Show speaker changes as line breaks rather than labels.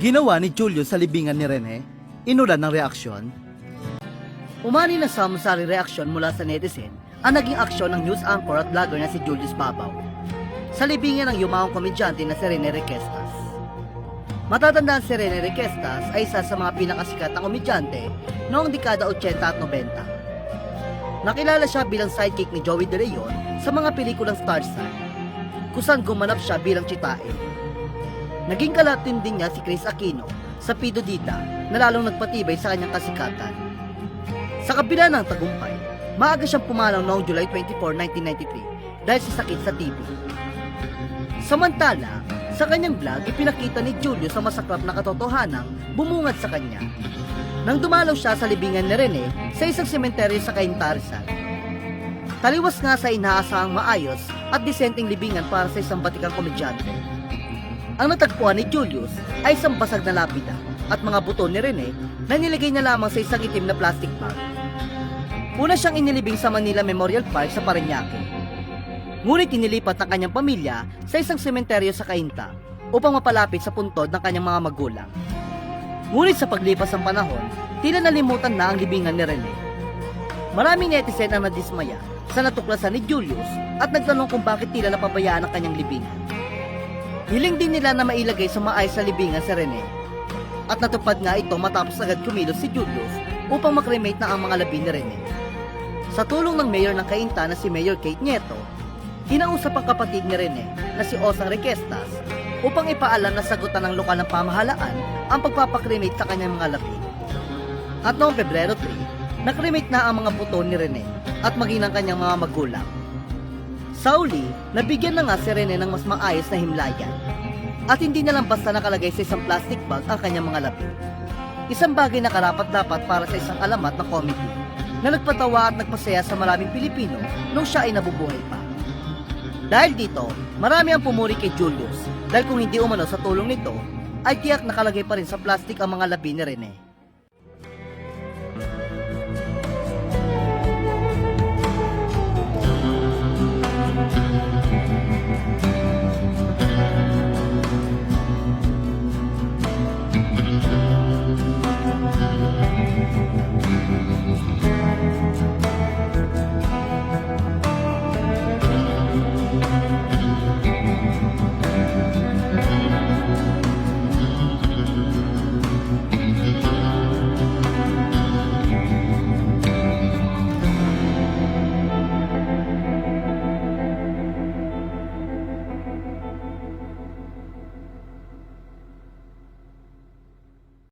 Ginawa ni Julio sa libingan ni Rene, inulan ng reaksyon.
Umani na samsari reaksyon mula sa netizen ang naging aksyon ng news anchor at vlogger na si Julius Babaw sa libingan ng yumaong komedyante na si Rene Requestas. Matatandaan si Rene Requestas ay isa sa mga pinakasikat na komedyante noong dekada 80 at 90. Nakilala siya bilang sidekick ni Joey De Leon sa mga pelikulang Starsan, kung saan gumanap siya bilang chitae. Naging kalatin din niya si Chris Aquino sa Pido Dita na lalong nagpatibay sa kanyang kasikatan. Sa kabila ng tagumpay, maaga siyang pumanaw noong July 24, 1993 dahil sa sakit sa TB. Samantala, sa kanyang vlog, ipinakita ni Julio sa masaklap na katotohanang bumungad sa kanya. Nang dumalaw siya sa libingan ni Rene sa isang sementeryo sa Caintarsan. Taliwas nga sa inaasahang maayos at disenteng libingan para sa isang batikang komedyante. Ang natagpuan ni Julius ay isang basag na lapida at mga buto ni Rene na nilagay niya lamang sa isang itim na plastic bag. Una siyang inilibing sa Manila Memorial Park sa Parañaque. Ngunit inilipat ng kanyang pamilya sa isang sementeryo sa Cainta upang mapalapit sa puntod ng kanyang mga magulang. Ngunit sa paglipas ng panahon, tila nalimutan na ang libingan ni Rene. Maraming netizen ang nadismaya sa natuklasan ni Julius at nagtanong kung bakit tila napabayaan ang kanyang libingan. Hiling din nila na mailagay sa maayos sa libingan si Rene. At natupad nga ito matapos agad kumilos si Julius upang makremate na ang mga labi ni Rene. Sa tulong ng mayor ng Cainta na si Mayor Kate Nieto, kinausap ang kapatid ni Rene na si Osang Requestas upang ipaalam na sagutan ng lokal ng pamahalaan ang pagpapakremate sa kanyang mga labi. At noong Pebrero 3, nakremate na ang mga buto ni Rene at maging ng kanyang mga magulang. Sa uli, nabigyan na nga si Rene ng mas maayos na himlayan. At hindi na lang basta nakalagay sa isang plastic bag ang kanyang mga labi. Isang bagay na karapat-dapat para sa isang alamat na comedy na nagpatawa at nagpasaya sa maraming Pilipino nung siya ay nabubuhay pa. Dahil dito, marami ang pumuri kay Julius dahil kung hindi umano sa tulong nito, ay tiyak nakalagay pa rin sa plastic ang mga labi ni Rene.